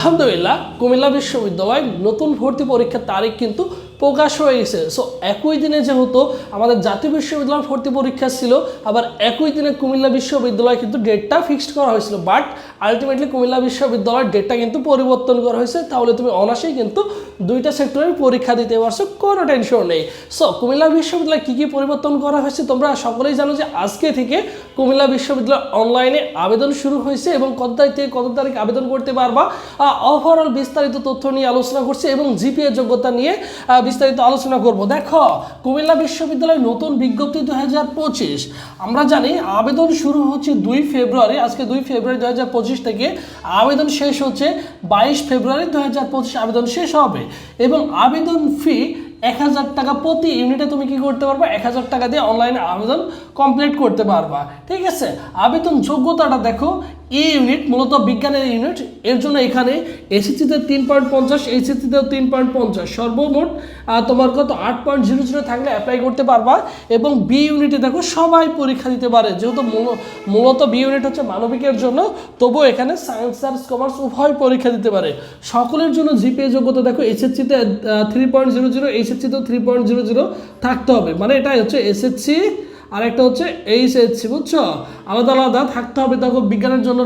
আলহামদুলিল্লাহ কুমিল্লা বিশ্ববিদ্যালয় নতুন ভর্তি পরীক্ষার তারিখ কিন্তু প্রকাশ হয়ে গেছে সো একই দিনে যেহেতু আমাদের জাতীয় বিশ্ববিদ্যালয় ভর্তি পরীক্ষা ছিল, আবার একই দিনে কুমিল্লা বিশ্ববিদ্যালয় কিন্তু ডেটটা ফিক্সড করা হয়েছিল। বাট আলটিমেটলি কুমিল্লা বিশ্ববিদ্যালয়ের ডেটটা কিন্তু পরিবর্তন করা হয়েছে। তাহলে তুমি অনাসেই কিন্তু দুইটা সেক্টরের পরীক্ষা দিতে পারছ, কোনো টেনশন নেই। সো কুমিল্লা বিশ্ববিদ্যালয়ে কী কী পরিবর্তন করা হয়েছে তোমরা সকলেই জানো যে আজকে থেকে কুমিল্লা বিশ্ববিদ্যালয় অনলাইনে আবেদন শুরু হয়েছে এবং কত তারিখ থেকে কত তারিখ আবেদন করতে পারবা ওভারঅল বিস্তারিত তথ্য নিয়ে আলোচনা করছে এবং জিপিএ যোগ্যতা নিয়ে বিস্তারিত আলোচনা করব। দেখো, কুমিল্লা বিশ্ববিদ্যালয়ের নতুন বিজ্ঞপ্তি দু হাজার পঁচিশ। আমরা জানি, আবেদন শুরু হচ্ছে দুই ফেব্রুয়ারি, আজকে দুই ফেব্রুয়ারি দু হাজার পঁচিশ থেকে। আবেদন শেষ হচ্ছে বাইশ ফেব্রুয়ারি দু হাজার পঁচিশ, আবেদন শেষ হবে। এবং আবেদন ফি এক হাজার টাকা প্রতি ইউনিটে তুমি কি করতে পারবে? এক হাজার টাকা দিয়ে অনলাইনে আবেদন কমপ্লিট করতে পারবা। ঠিক আছে? আবেদন যোগ্যতাটা দেখো ই ইউনিট মূলত বিজ্ঞানের ইউনিট এর জন্য এখানে এসএসসিতে তিন পয়েন্ট পঞ্চাশ এইচএসসিতেও তিন পয়েন্ট পঞ্চাশ, সর্বমোট তোমার কত? আট পয়েন্ট জিরো জিরো থাকলে অ্যাপ্লাই করতে পারবা এবং বি ইউনিটে দেখো, সবাই পরীক্ষা দিতে পারে। যেহেতু মূল- মূলত বি ইউনিট হচ্ছে মানবিকের জন্য, তবুও এখানে সায়েন্স আর্টস কমার্স উভয় পরীক্ষা দিতে পারে। সকলের জন্য জিপিএ যোগ্যতা দেখো এসএসসিতে থ্রি পয়েন্ট জিরো জিরো এইচএসসিতেও থ্রি পয়েন্ট জিরো জিরো থাকতে হবে। মানে এটাই হচ্ছে এসএসসি আর একটা হচ্ছে এইচএসসি, বুঝছ? আলাদা আলাদা থাকতে হবে, দেখো, বিজ্ঞানের জন্য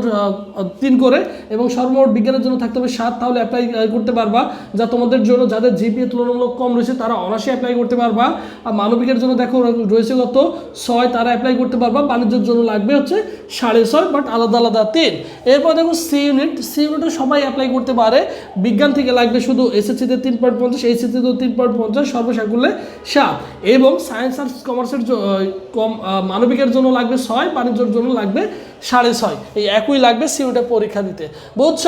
তিন করে এবং সর্বমোট বিজ্ঞানের জন্য থাকতে হবে সাত, তাহলে অ্যাপ্লাই করতে পারবা। যা তোমাদের জন্য, যাদের জিপিএ তুলনামূলক কম রয়েছে, তারা অনাসে অ্যাপ্লাই করতে পারবা। আর মানবিকের জন্য দেখো, রয়েছে কত? ছয়, তারা অ্যাপ্লাই করতে পারবা। বাণিজ্যের জন্য লাগবে হচ্ছে সাড়ে ছয় বাট আলাদা আলাদা তিন। এরপর দেখো সি ইউনিট সি ইউনিটে সবাই অ্যাপ্লাই করতে পারে। বিজ্ঞান থেকে লাগবে শুধু এসএসসিতে তিন পয়েন্ট পঞ্চাশ এইচএসসিতেও তিন পয়েন্ট পঞ্চাশ, সর্বসাকুল্যে সাত। এবং সায়েন্স আর্টস কমার্সের কম মানবিকের জন্য লাগবে ছয় বাণিজ্যের জন্য লাগবে সাড়ে ছয়। এই একই লাগবে সিউটে পরীক্ষা দিতে। বুঝছ?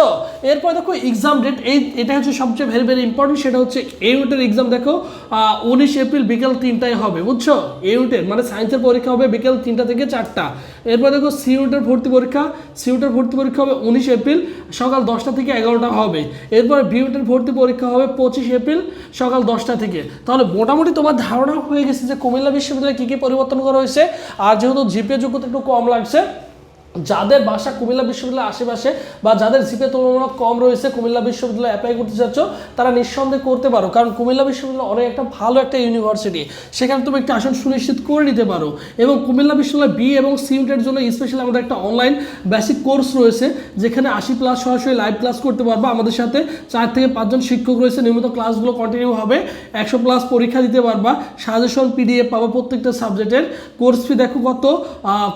এরপর দেখো এক্সাম ডেট এই এটা হচ্ছে সবচেয়ে ভেরি ভেরি ইম্পর্টেন্ট সেটা হচ্ছে এই ইউনিটের এক্সাম দেখো উনিশ এপ্রিল বিকেল তিনটায় হবে, বুঝছ? এই ইউনিটের মানে সায়েন্সের পরীক্ষা হবে বিকেল তিনটা থেকে চারটা। এরপর দেখো সি ইউনিটের ভর্তি পরীক্ষা সি ইউনিটের ভর্তি পরীক্ষা হবে উনিশ এপ্রিল, সকাল দশটা থেকে এগারোটা হবে। এরপর বি ইউনিটের ভর্তি পরীক্ষা হবে পঁচিশ এপ্রিল, সকাল দশটা থেকে। তাহলে মোটামুটি তোমার ধারণা হয়ে গেছে যে কুমিল্লা বিশ্ববিদ্যালয়ে কী কী পরিবর্তন করা হয়েছে, আর যেহেতু জিপিএ যোগ্যতা একটু কম লাগছে যাদের বাসা কুমিল্লা বিশ্ববিদ্যালয়ের আশেপাশে বা যাদের জিপে তুলনামূলক কম রয়েছে, কুমিল্লা বিশ্ববিদ্যালয়ে অ্যাপ্লাই করতে চাচ্ছ, তারা নিঃসন্দেহে করতে পারো। কারণ কুমিল্লা বিশ্ববিদ্যালয় অনেক একটা ভালো একটা ইউনিভার্সিটি সেখানে তুমি একটা আসন সুনিশ্চিত করে নিতে পারো। এবং কুমিল্লা বিশ্ববিদ্যালয় বি এবং সিউটের জন্য স্পেশালি আমাদের একটা অনলাইন বেসিক কোর্স রয়েছে, যেখানে আশি প্লাস সরাসরি লাইভ ক্লাস করতে পারবা। আমাদের সাথে চার থেকে পাঁচজন শিক্ষক রয়েছে। নিয়মিত ক্লাসগুলো কন্টিনিউ হবে। একশো প্লাস পরীক্ষা দিতে পারবা। সাজেশন পিডিএফ পাবা প্রত্যেকটা সাবজেক্টের কোর্স ফি দেখো কত?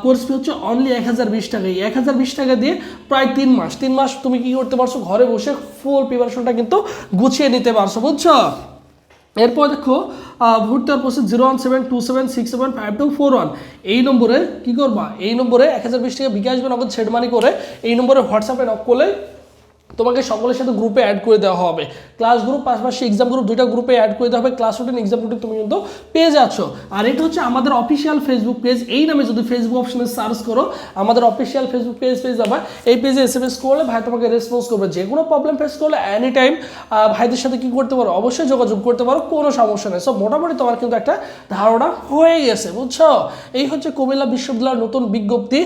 কোর্স ফি হচ্ছে অনলি এক হাজার বিশ টাকা, এই এক হাজার বিশ টাকা দিয়ে প্রায় তিন মাস। তিন মাস তুমি কি করতে পারছ? ঘরে বসে ফুল প্রিপারেশনটা কিন্তু গুছিয়ে নিতে পারছ, বুঝছ? এরপর দেখো হওয়ার process zero one seven two seven six seven five two four one এই নম্বরে কী করবা? এই নম্বরে এক হাজার বিশ টাকা বিকাশ আসবে নগদ ছেড়মানি করে এই নম্বরে হোয়াটসঅ্যাপে নক করলে তোমাকে সকলের সাথে গ্রুপে অ্যাড করে দেওয়া হবে। ক্লাস গ্রুপ পাশাপাশি এক্সাম গ্রুপ দুইটা গ্রুপে অ্যাড করে দেওয়া হবে। ক্লাস রুটিন এক্সাম রুটিন তুমি কিন্তু পেয়ে যাচ্ছ। আর এটা হচ্ছে আমাদের অফিসিয়াল ফেসবুক পেজ এই নামে যদি ফেসবুক অপশনে সার্চ করো, আমাদের অফিসিয়াল ফেসবুক পেজ পেয়ে যাবে। এই পেজে এস এম এস করলে ভাই তোমাকে রেসপন্স করবে। যে কোনো প্রবলেম ফেস করলে এনি টাইম ভাইদের সাথে কি করতে পারো? অবশ্যই যোগাযোগ করতে পারো, কোনো সমস্যা নেই। সব মোটামুটি তোমার কিন্তু একটা ধারণা হয়ে গেছে, বুঝছ? এই হচ্ছে কুমিল্লা বিশ্ববিদ্যালয়ের নতুন বিজ্ঞপ্তি।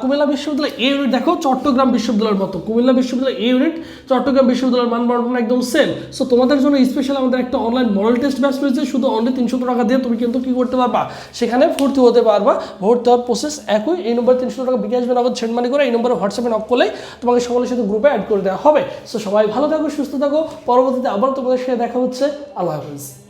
কুমিল্লা বিশ্ববিদ্যালয় ইউনিট দেখো চট্টগ্রাম বিশ্ববিদ্যালয়ের মতো। কুমিল্লা বিশ্ববিদ্যালয়, এই ইউনিট, চট্টগ্রাম বিশ্ববিদ্যালয়ের মান বন্টন একদম সেম সো তোমাদের জন্য স্পেশাল আমাদের একটা অনলাইন মডেল টেস্ট ব্যাচ রয়েছে, শুধু অনলি তিনশো টাকা দিয়ে তুমি কিন্তু কি করতে পারবা? সেখানে ভর্তি হতে পারবা। ভর্তি হওয়ার প্রসেস একই, এই নম্বরে তিনশো টাকা বিকাশ নগদ ছেড় মানি করে, এই নম্বরে হোয়াটসঅ্যাপে নক করলে তোমাকে সকলের সাথে গ্রুপে অ্যাড করে দেওয়া হবে। সো সবাই ভালো থাকো, সুস্থ থাকো। পরবর্তীতে আবার তোমাদের সাথে দেখা হচ্ছে। আল্লাহ হাফিজ।